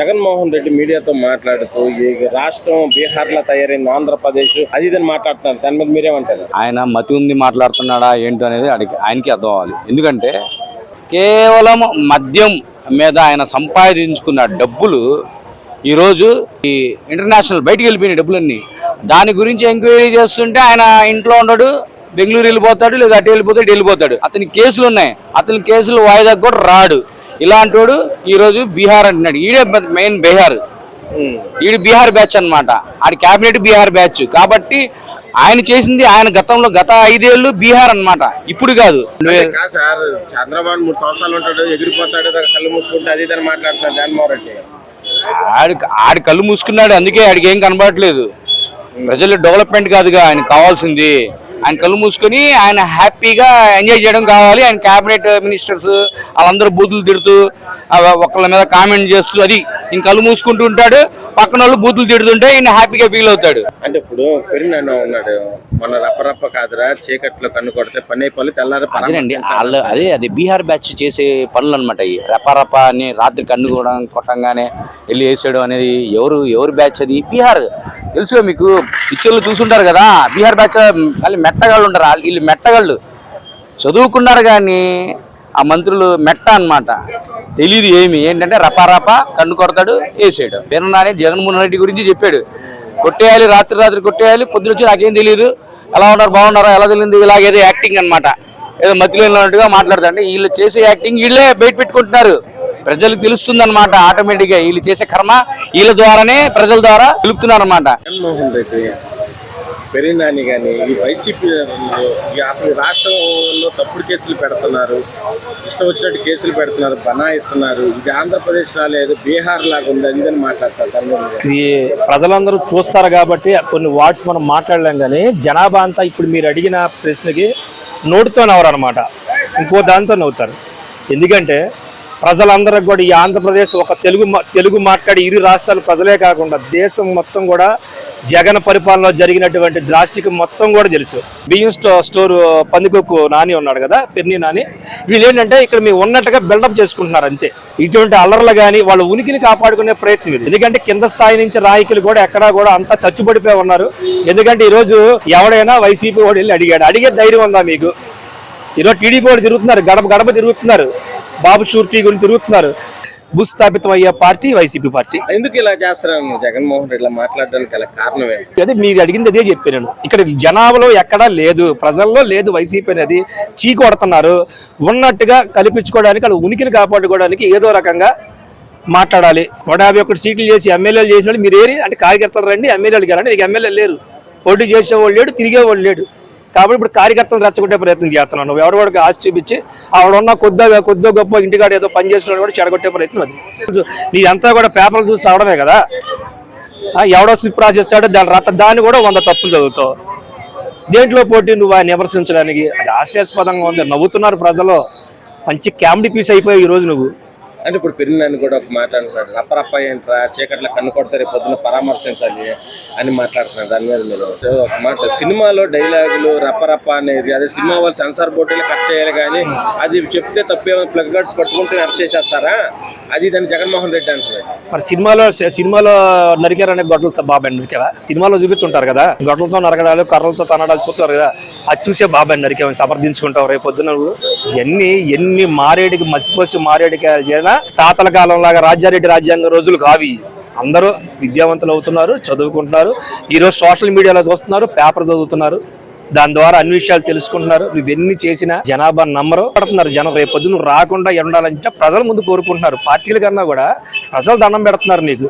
జగన్మోహన్ రెడ్డి మీడియాతో మాట్లాడుతూ ఈ రాష్ట్రం బీహార్లో తయారైంది ఆంధ్రప్రదేశ్ అది ఇది మాట్లాడుతున్నారు. దాని మీద మీరేమంటారు ఆయన మతి ఉంది మాట్లాడుతున్నాడా ఏంటో అనేది అడిగి ఆయనకి అర్థం అవ్వాలి. ఎందుకంటే కేవలం మద్యం మీద ఆయన సంపాదించుకున్న డబ్బులు ఈరోజు ఈ ఇంటర్నేషనల్ బయటికి వెళ్ళిపోయిన డబ్బులన్నీ. దాని గురించి ఎంక్వైరీ చేస్తుంటే ఆయన ఇంట్లో ఉండడు బెంగళూరు వెళ్ళిపోతాడు లేదా అటు వెళ్ళిపోతాడు వెళ్ళిపోతాడు. అతని కేసులు ఉన్నాయి. అతని కేసులు వాయిదాకు కూడా రాడు. ఇలాంటి వాడు ఈరోజు బీహార్ అంటున్నాడు. ఈడే మెయిన్ బీహార్. ఈడు బీహార్ బ్యాచ్ అన్నమాట. ఆడి క్యాబినెట్ బీహార్ బ్యాచ్. కాబట్టి ఆయన చేసింది ఆయన గతంలో గత ఐదేళ్ళు బీహార్ అన్నమాట. ఇప్పుడు కాదు. సార్ చంద్రబాబు మూడు సంవత్సరాలు ఉంటాడు ఎగిరిపోతాడు కళ్ళు మూసుకుంటే అది ఇదని మాట్లాడుతున్నారు జగన్మోహన్ రెడ్డి. ఆడి ఆడి కళ్ళు మూసుకున్నాడు అందుకే ఆడికి ఏం కనబడట్లేదు. ప్రజలు డెవలప్మెంట్ కాదుగా ఆయన కావాల్సింది. ఆయన కళ్ళు మూసుకొని ఆయన హ్యాపీగా ఎంజాయ్ చేయడం కావాలి. ఆయన క్యాబినెట్ మినిస్టర్స్ వాళ్ళందరూ బూతులు తిడుతూ ఒకళ్ళ మీద కామెంట్ చేస్తూ అది ఈయన కళ్ళు మూసుకుంటూ ఉంటాడు పక్కన వాళ్ళు బూతులు తిడుతుంటే ఈయన హ్యాపీగా ఫీల్ అవుతాడు. అంటే ఇప్పుడు పెరినాన్న ఉన్నాడు. మన రప్పరప్ప కాదురా చీకట్లో కన్ను కొడితే పని అయిపోయి తెల్లారి అదేనండి వాళ్ళు అదే అది బీహార్ బ్యాచ్ చేసే పనులు అనమాట ఇవి రపారప అని రాత్రి కన్ను కూడా కొట్టంగానే వెళ్ళి వేసేయడం అనేది ఎవరు ఎవరు బ్యాచ్ అది? బీహార్. తెలుసుగా మీకు పిక్చర్లు చూసుంటారు కదా బీహార్ బ్యాచ్ మళ్ళీ మెట్టగాళ్ళు ఉంటారు వీళ్ళు మెట్టగాళ్ళు. చదువుకున్నారు కానీ ఆ మంత్రులు మెట్ట అన్నమాట. తెలియదు ఏమి ఏంటంటే రపారప కన్ను కొడతాడు వేసేయడం. పేరున్నానే జగన్మోహన్ రెడ్డి గురించి చెప్పాడు. కొట్టేయాలి రాత్రి రాత్రి కొట్టేయాలి పొద్దున వచ్చి నాకేం తెలియదు ఎలా ఉన్నారు బాగున్నారా ఎలా తెలియదు ఇలాగేదో యాక్టింగ్ అన్నమాట. ఏదో మధ్యలో ఉన్నట్టుగా వీళ్ళు చేసే యాక్టింగ్ వీళ్ళే బయట పెట్టుకుంటున్నారు. ప్రజలకు తెలుస్తుంది అనమాట ఆటోమేటిక్గా. వీళ్ళు చేసే కర్మ వీళ్ళ ద్వారానే ప్రజల ద్వారా తెలుపుతున్నారు అనమాట పెరిగినాని కానీ ఈ వైసీపీ ఈ అసలు రాష్ట్రంలో తప్పుడు కేసులు పెడుతున్నారు ఇష్టం వచ్చినట్టు కేసులు పెడుతున్నారు బనాయిస్తున్నారు. ఇది ఆంధ్రప్రదేశ్ రాలేదు బీహార్ లాగా ఉంది అందని మాట్లాడతారు ఇది ప్రజలందరూ చూస్తారు కాబట్టి కొన్ని వార్డ్స్ మనం మాట్లాడలేం కానీ జనాభా అంతా ఇప్పుడు మీరు అడిగిన ప్రశ్నకి నోటితో నవ్వరు అనమాట ఇంకో దాంతో నవ్వుతారు. ఎందుకంటే ప్రజలందరికి కూడా ఈ ఆంధ్రప్రదేశ్ ఒక తెలుగు మా- తెలుగు మాట్లాడి ఇరు రాష్ట్రాల ప్రజలే కాకుండా దేశం మొత్తం కూడా జగన్ పరిపాలనలో జరిగినటువంటి ద్రాక్షికి మొత్తం కూడా తెలుసు. బియ్యం స్టో స్టోర్ పందికొక్కు నాని ఉన్నాడు కదా పెర్ని నాని. వీళ్ళు ఏంటంటే ఇక్కడ మీ ఉన్నట్టుగా బిల్డప్ చేసుకుంటున్నారు అంతే. ఇటువంటి అల్లర్లు కానీ వాళ్ళ ఉనికిని కాపాడుకునే ప్రయత్నం ఇది ఎందుకంటే కింద స్థాయి నుంచి రాయకులు కూడా ఎక్కడా కూడా అంతా చచ్చుబడిపోయి ఉన్నారు. ఎందుకంటే ఈరోజు ఎవడైనా వైసీపీ వాడు వెళ్ళి అడిగాడు. అడిగే ధైర్యం ఉందా మీకు? ఈరోజు టీడీపీ వాడు తిరుగుతున్నారు గడప గడప తిరుగుతున్నారు. బాబు షూర్టీ గురించి తిరుగుతున్నారు. భూస్థాపితం అయ్యే పార్టీ వైసీపీ పార్టీ. ఎందుకు ఇలా చేస్తారు జగన్మోహన్ రెడ్డి మాట్లాడడానికి గల కారణం అదే మీరు అడిగింది అదే చెప్పాను ఇక్కడ జనాభాలో ఎక్కడా లేదు ప్రజల్లో లేదు వైసీపీ అనేది. చీకొడుతున్నారు. ఉన్నట్టుగా కల్పించుకోవడానికి వాళ్ళ ఉనికిని కాపాడుకోవడానికి ఏదో రకంగా మాట్లాడాలి. నూట యాభై ఒకటి సీట్లు చేసి ఎమ్మెల్యేలు చేసిన వాళ్ళు మీరు ఏరి అంటే కార్యకర్తలు రండి ఎమ్మెల్యేలు గారండి నీకు ఎమ్మెల్యే లేరు. పోటీ చేసేవాళ్ళు లేడు తిరిగేవాళ్ళు లేడు. కాబట్టి ఇప్పుడు కార్యకర్తలు రెచ్చగొట్టే ప్రయత్నం చేస్తున్నాను. నువ్వు ఎవడో ఆశ చూపించి ఆవిడ కొద్దిగా కొద్దిగా గొప్ప ఇంటికాడ ఏదో పని చేసిన కూడా చెడగొట్టే ప్రయత్నం అది. నీదంతా కూడా పేపర్లు చూసి అవడమే కదా. ఎవడో స్లిప్ రాసేస్తాడో దాని రత దాన్ని కూడా వంద తప్పులు చదువుతావు. దేంట్లో పోటీ నువ్వు ఆయన విమర్శించడానికి? అది హాస్యాస్పదంగా ఉంది. నవ్వుతున్నారు ప్రజలు. మంచి కామెడీ పీస్ అయిపోయావు ఈ రోజు నువ్వు. అంటే ఇప్పుడు పెరినాని కూడా ఒక మాట రప్పరప్ప ఏంట్రా? చీకట్లో కన్ను కొడతారు రేపు పొద్దున పరామర్శించాలి అని మాట్లాడుతున్నారు. దాని మీద మీరు ఒక మాట. సినిమాలో డైలాగులు రప్పరప్ప అనేది అదే సినిమా వాళ్ళు సెన్సార్ బోర్డు కట్ చేయాలి కానీ అది చెప్తే తప్పే ప్లగ్ గార్డ్స్ పట్టుకుంటే కట్ చేసేస్తారా? అది దాన్ని జగన్మోహన్ రెడ్డి అంటున్నాడు. మరి సినిమాలో సినిమాలో నరికారనే గొడ్డలతో బాబాయ్ నరికేవా? సినిమాలో చూపిస్తుంటారు కదా. గొడ్డలతో నరకడాలు కర్రలతో తనడాలు చూస్తారు కదా. అది చూసే బాబాయ్ నరికామని సమర్థించుకుంటావు రేపు పొద్దున నువ్వు? ఎన్ని ఎన్ని మారేడికి మసిపోసి మారేడికి చేసినా తాతల కాలం లాగా రాజ్యారెడ్డి రాజ్యాంగ రోజులు కావి. అందరూ విద్యావంతులు అవుతున్నారు చదువుకుంటున్నారు. ఈరోజు సోషల్ మీడియాలో చూస్తున్నారు పేపర్ చదువుతున్నారు. దాని ద్వారా అన్ని విషయాలు తెలుసుకుంటున్నారు. ఇవన్నీ చేసిన చేసినా జనాభా నమ్మరు. పడుతున్నారు జనం రేపు పొద్దున రాకుండా ఉండాలంటే ప్రజల ముందు కోరుకుంటున్నారు. పార్టీల కన్నా కూడా ప్రజలు దండం పెడుతున్నారు నీకు.